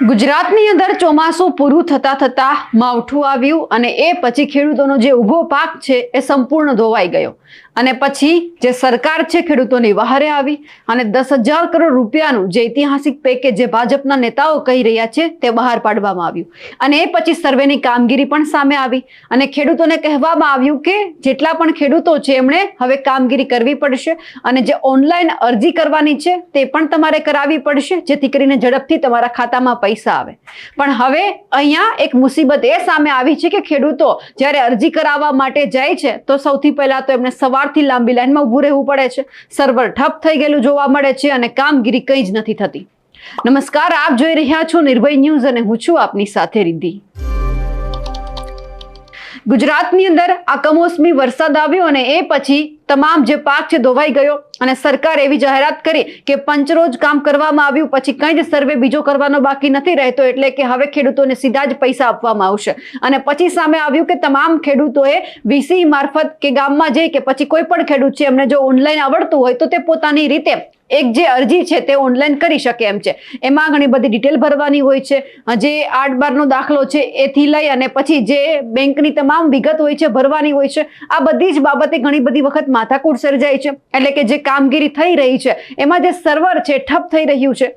ગુજરાતની અંદર ચોમાસું પૂરું થતા થતા માવઠું આવ્યું અને એ પછી ખેડૂતોનો જે ઊભો પાક છે એ સંપૂર્ણ ધોવાઈ ગયો. અને પછી જે સરકાર છે ખેડૂતોની વહારે આવી અને દસ હજાર કરોડ રૂપિયાનું જે ઐતિહાસિક પેકેજ જે ભાજપના નેતાઓ કહી રહ્યા છે તે બહાર પાડવામાં આવ્યું. અને એ પછી સર્વેની કામગીરી પણ સામે આવી અને ખેડૂતોને કહેવામાં આવ્યું કે જેટલા પણ ખેડૂતો છે એમણે હવે કામગીરી કરવી પડશે અને જે ઓનલાઈન અરજી કરવાની છે તે પણ તમારે કરાવવી પડશે, જેથી કરીને ઝડપથી તમારા ખાતામાં પૈસા આવે. પણ હવે અહીંયા એક મુસીબત એ સામે આવી છે કે ખેડૂતો જ્યારે અરજી કરાવવા માટે જાય છે, તો સૌથી પહેલા તો એમને સવારથી લાંબી લાઈનમાં ઊભું રહેવું પડે છે. સર્વર ઠપ થઈ ગયેલું જોવા મળે છે અને કામગીરી કંઈ જ નથી થતી. નમસ્કાર, આપ જોઈ રહ્યા છો નિર્ભય ન્યૂઝ અને હું છું આપની સાથે રિદ્ધિ. ગુજરાતની અંદર આ કમોસમી વરસાદ આવ્યો અને એ પછી તમામ જે પાક છે ધોવાઈ ગયો અને સરકાર એવી જાહેરાત કરી કે પંચરોજ કામ કરવામાં આવ્યું, પછી કંઈ જ સર્વે બીજો કરવાનો બાકી નથી રહેતો, એટલે કે હવે ખેડૂતોને સીધા જ પૈસા આપવામાં આવશે. અને પછી સામે આવ્યું કે તમામ ખેડૂતોએ વીસી મારફત કે ગામમાં જઈ કે પછી કોઈ પણ ખેડૂત છે, એમને જો ઓનલાઈન આવડતું હોય તો તે પોતાની રીતે એક જે અરજી છે તે ઓનલાઈન કરી શકે એમ છે. એમાં ઘણી બધી ડિટેલ ભરવાની હોય છે. જે આઠ બારનો દાખલો છે એથી લઈ અને પછી જે બેંકની તમામ વિગત હોય છે, ભરવાની હોય છે, આ બધી જ બાબતે ઘણી બધી વખત માથાકૂટ સર્જાય છે. એટલે કે જે કામગીરી થઈ રહી છે, એમાં જે સર્વર છે, ઠપ થઈ રહ્યું છે.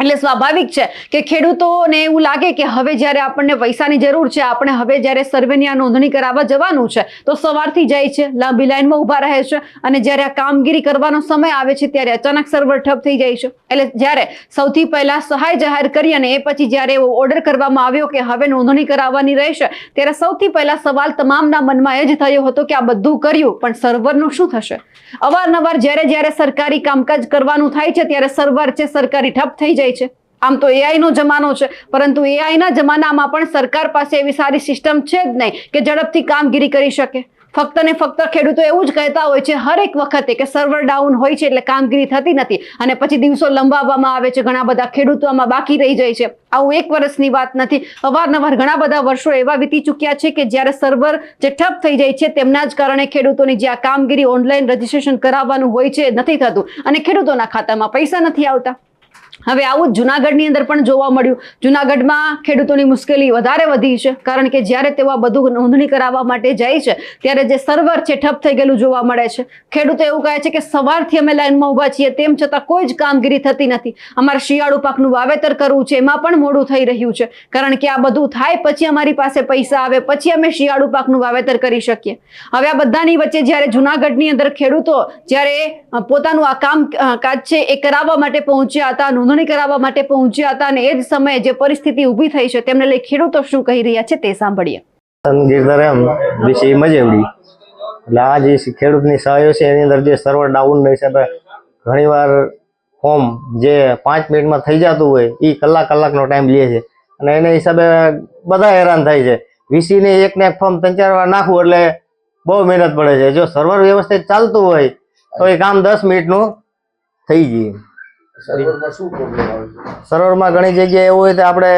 એટલે સ્વાભાવિક છે કે ખેડૂતોને એવું લાગે કે હવે જ્યારે આપણને પૈસાની જરૂર છે, આપણે હવે જ્યારે સર્વેની આ નોંધણી કરાવવા જવાનું છે, તો સવારથી જાય છે, લાંબી લાઈનમાં ઊભા રહે છે અને જ્યારે આ કામગીરી કરવાનો સમય આવે છે ત્યારે અચાનક સર્વર ઠપ થઈ જાય છે. એટલે જ્યારે સૌથી પહેલા સહાય જાહેર કરી અને એ પછી જ્યારે એવો ઓર્ડર કરવામાં આવ્યો કે હવે નોંધણી કરાવવાની રહેશે, ત્યારે સૌથી પહેલા સવાલ તમામના મનમાં એ જ થયો હતો કે આ બધું કર્યું, પણ સર્વરનું શું થશે? અવારનવાર જ્યારે જ્યારે સરકારી કામકાજ કરવાનું થાય છે, ત્યારે સર્વર છે, સરકારી ઠપ થઈ જાય છે. આમ તો એઆઈ નો જમાનો છે, પરંતુ એઆઈ ના જમાનામાં પણ સરકાર પાસે એવી સારી સિસ્ટમ છે જ નહીં કે ઝડપથી કામગીરી કરી શકે. ફક્ત ને ફક્ત ખેડૂતો એવું જ કહેતા હોય છે હરેક વખતે કે સર્વર ડાઉન હોય છે એટલે કામગીરી થતી નથી અને પછી દિવસો લંબાવવામાં આવે છે, ઘણા બધા ખેડૂતો આમાં બાકી રહી જાય છે. આવું એક વર્ષની વાત નથી. અવારનવાર ઘણા બધા વર્ષો એવા વીતી ચૂક્યા છે કે જ્યારે સર્વર જે ઠપ થઈ જાય છે તેમના જ કારણે ખેડૂતોની જે આ કામગીરી ઓનલાઈન રજીસ્ટ્રેશન કરાવવાનું હોય છે નથી થતું અને ખેડૂતોના ખાતામાં પૈસા નથી આવતા. હવે આવું જ જુનાગઢની અંદર પણ જોવા મળ્યું. જુનાગઢમાં ખેડૂતોની મુશ્કેલી વધારે વધી છે, કારણ કે જ્યારે તેઓ બધું નોંધણી કરાવવા માટે જાય છે, ત્યારે જે સર્વર છે ઠપ થઈ ગયેલું જોવા મળે છે. ખેડૂતો એવું કહે છે કે સવારથી અમે લાઈનમાં ઊભા છીએ, તેમ છતાં કોઈ જ કામગીરી થતી નથી. અમારે શિયાળુ પાકનું વાવેતર કરવું છે, એમાં પણ મોડું થઈ રહ્યું છે, કારણ કે આ બધું થાય પછી અમારી પાસે પૈસા આવે, પછી અમે શિયાળુ પાકનું વાવેતર કરી શકીએ. હવે આ બધાની વચ્ચે જ્યારે જુનાગઢની અંદર ખેડૂતો જ્યારે પોતાનું આ કામ કાજ છે એ કરાવવા માટે પહોંચ્યા હતા નોંધણી કરાવવા માટે પહોંચ્યા હતા અને એ જ સમયે જે પરિસ્થિતિ ઊભી થઈ છે તેમને લઈ ખેડૂતો શું કહી રહ્યા છે તે સાંભળીએ. ગિરધર એમ વિશે મજેવડી એટલે આ જે ખેડૂતની સહાયો છે, એની અંદર જે સર્વર ડાઉન રહે છે ઘણીવાર ફોર્મ જે પાંચ મિનિટમાં થઈ જતું હોય એ કલાક કલાકનો ટાઈમ લે છે. અને એને હિસાબે બધા હેરાન થાય છે. વીસીને એકને એક ફોર્મ ત્રણ ચાર વાર નાખવું એટલે બહુ મહેનત પડે છે. જો સર્વર વ્યવસ્થિત ચાલતું હોય, તો એ કામ દસ મિનિટનું થઈ જાય સર્વરમાં શું પ્રોબ્લેમ આવે છે? સર્વરમાં ઘણી જગ્યાએ એવું હોય તો આપણે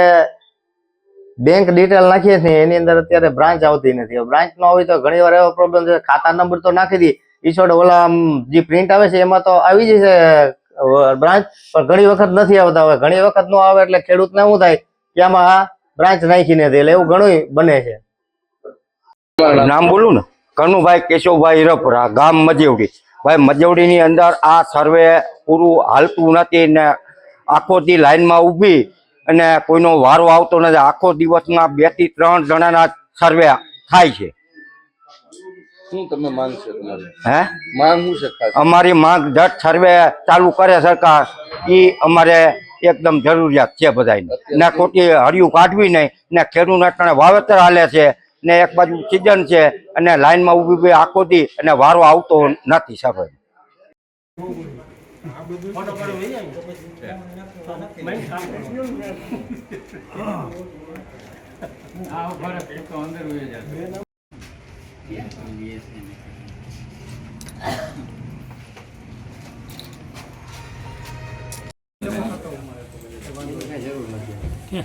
બેંક ડિટેલ નાખીએ છીએ એની અંદર અત્યારે બ્રાન્ચ આવતી નથી. બ્રાન્ચ ન હોય તો ઘણી વાર એવો પ્રોબ્લેમ છે ખાતા નંબર તો નાખી દી ઈશોડ ઓલા જે પ્રિન્ટ આવે છે એમાં તો આવી જશે બ્રાન્ચ પણ ઘણી વખત નથી આવતા. હવે ઘણી વખત નો આવે એટલે ખેડૂતને શું થાય? કે આમાં આ બ્રાન્ચ નાખી નથી એટલે એવું ઘણું બને છે. નામ બોલું ને? કનુભાઈ કેશવભાઈ રપરા ગામ મજેવડી ભાઈ મજવડીની અંદર આ સર્વે પૂરું હાલતું નથી ને આખો દી લાઈનમાં ઊભી અને કોઈનો વારો આવતો નથી. આખો દિવસમાં બેથી ત્રણ જણાના સર્વે થાય છે. શું તમે માંગ છે હે? માંગ શું છે અમારી માંગ જટ સર્વે ચાલુ કરે સરકાર એ અમારે એકદમ જરૂરિયાત છે બધાની ને ખોટી હળિયું કાઢવી નહીં ને ખેડૂત વાવેતર હાલે છે. ને એક બાજુ સિઝન છે અને લાઈનમાં ઊભી ઊભી આખો દી અને વારો આવતો નથી સફાઈ જરૂર નથી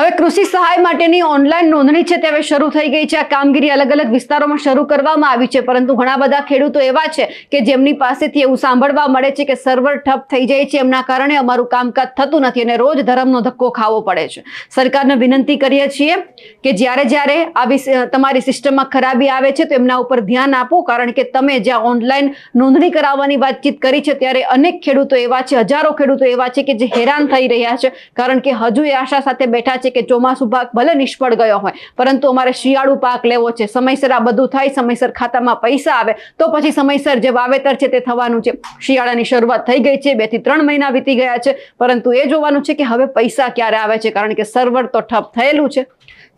હવે કૃષિ સહાય માટેની ઓનલાઈન નોંધણી છે તે હવે શરૂ થઈ ગઈ છે. આ કામગીરી અલગ અલગ વિસ્તારોમાં શરૂ કરવામાં આવી છે. પરંતુ ઘણા બધા ખેડૂતો એવા છે કે જેમની પાસેથી એવું સાંભળવા મળે છે કે સર્વર ઠપ થઈ જાય છે. એમના કારણે અમારું કામકાજ થતું નથી અને રોજ ધરમનો ધક્કો ખાવો પડે છે. સરકારને વિનંતી કરીએ છીએ કે જ્યારે જ્યારે આવી તમારી સિસ્ટમમાં ખરાબી આવે છે તો એમના ઉપર ધ્યાન આપો. કારણ કે તમે જ્યાં ઓનલાઈન નોંધણી કરાવવાની વાતચીત કરી છે ત્યારે અનેક ખેડૂતો એવા છે, હજારો ખેડૂતો એવા છે કે જે હેરાન થઈ રહ્યા છે. કારણ કે હજુ એ આશા સાથે બેઠા છે કે ચોમાસુ પાક ભલે નિષ્ફળ ગયો હોય, પરંતુ અમારે શિયાળુ પાક લેવો છે. સમયસર આ બધું થાય, સમયસર ખાતામાં પૈસા આવે, તો પછી સમયસર જે વાવેતર છે તે થવાનું છે. શિયાળાની શરૂઆત થઈ ગઈ છે, બેથી ત્રણ મહિના વીતી ગયા છે, પરંતુ એ જોવાનું છે કે હવે પૈસા ક્યારે આવે છે, કારણ કે સર્વર તો ઠપ થયેલું છે.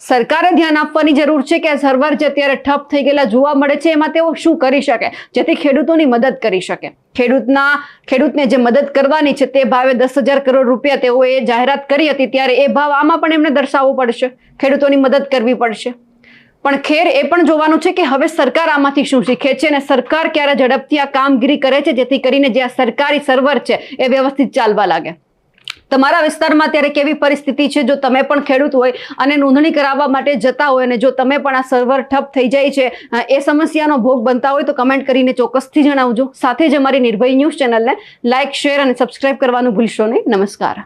સરકારે ધ્યાન આપવાની જરૂર છે કે આ સર્વર જે અત્યારે ઠપ થઈ ગયેલા જોવા મળે છે, એમાં તેઓ શું કરી શકે? જેથી ખેડૂતોની મદદ કરી શકે. ખેડૂતના, ખેડૂતને જે મદદ કરવાની છે તે ભાવે દસ હજાર કરોડ રૂપિયા તેઓએ જાહેરાત કરી હતી, ત્યારે એ ભાવ આમાં પણ એમને દર્શાવવો પડશે. ખેડૂતોની મદદ કરવી પડશે. પણ ખેર એ પણ જોવાનું છે કે હવે સરકાર આમાંથી શું શીખે છે અને સરકાર ક્યારે ઝડપથી આ કામગીરી કરે છે, જેથી કરીને જે આ સરકારી સર્વર છે, એ વ્યવસ્થિત ચાલવા લાગે. તમારા વિસ્તારમાં અત્યારે કેવી પરિસ્થિતિ છે? જો તમે પણ ખેડૂત હોય અને નોંધણી કરાવવા માટે જતા હોય અને જો તમે પણ આ સર્વર ઠપ થઈ જાય છે એ સમસ્યાનો ભોગ બનતા હોય તો કમેન્ટ કરીને ચોક્કસથી જણાવજો. સાથે જ અમારી નિર્ભય ન્યૂઝ ચેનલને લાઇક શેર અને સબસ્ક્રાઇબ કરવાનું ભૂલશો નહીં. નમસ્કાર.